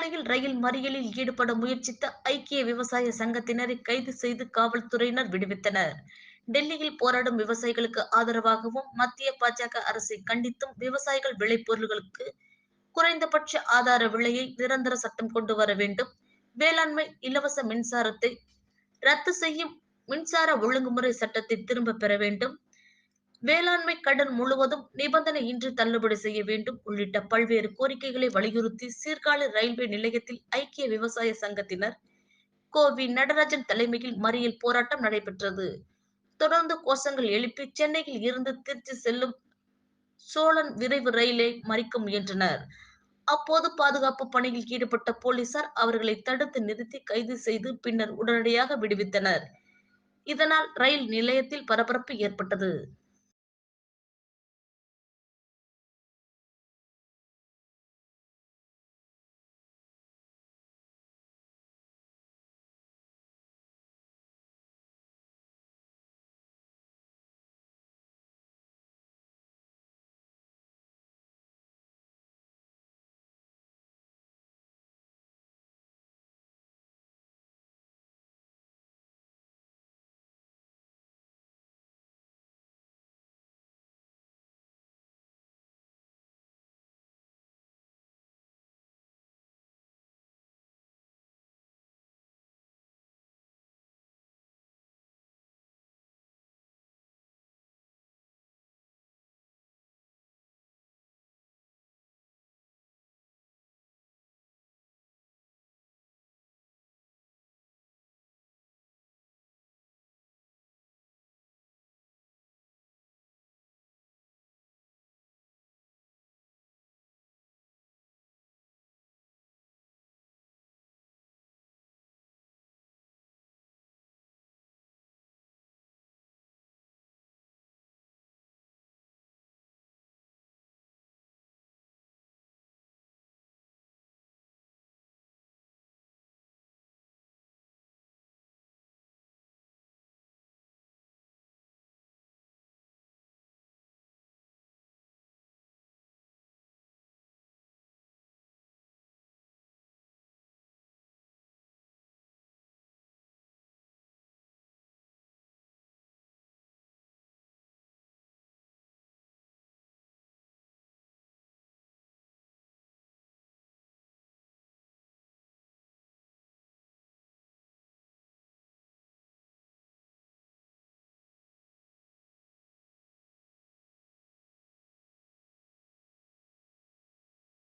சென்னையில் ரயில் மறியலில் ஈடுபட முயற்சித்த ஐக்கிய விவசாய சங்கத்தினரை கைது செய்து காவல்துறையினர் விடுவித்தனர். டெல்லியில் போராடும் விவசாயிகளுக்கு ஆதரவாகவும் மத்திய பாஜக அரசை கண்டித்தும் விவசாயிகள் விளைபொருள்களுக்கு குறைந்தபட்ச ஆதார விலையை நிரந்தர சட்டம் கொண்டு வர வேண்டும். வேளாண்மை இலவச மின்சாரத்தை ரத்து செய்யும் மின்சார ஒழுங்குமுறை சட்டத்தை திரும்ப பெற வேண்டும். வேளாண்மை கடன் முழுவதும் நிபந்தனை இன்றி தள்ளுபடி செய்ய வேண்டும் உள்ளிட்ட பல்வேறு கோரிக்கைகளை வலியுறுத்தி சீர்காழி ரயில்வே நிலையத்தில் ஐக்கிய விவசாய சங்கத்தினர் கோவி நடராஜன் தலைமையில் மறியல் போராட்டம் நடைபெற்றது. தொடர்ந்து கோஷங்கள் எழுப்பி சென்னையில் இருந்து திருச்சி செல்லும் சோழன் விரைவு ரயிலை மறிக்க முயன்றனர். அப்போது பாதுகாப்பு பணியில் ஈடுபட்ட போலீசார் அவர்களை தடுத்து நிறுத்தி கைது செய்து பின்னர் உடனடியாக விடுவித்தனர். இதனால் ரயில் நிலையத்தில் பரபரப்பு ஏற்பட்டது.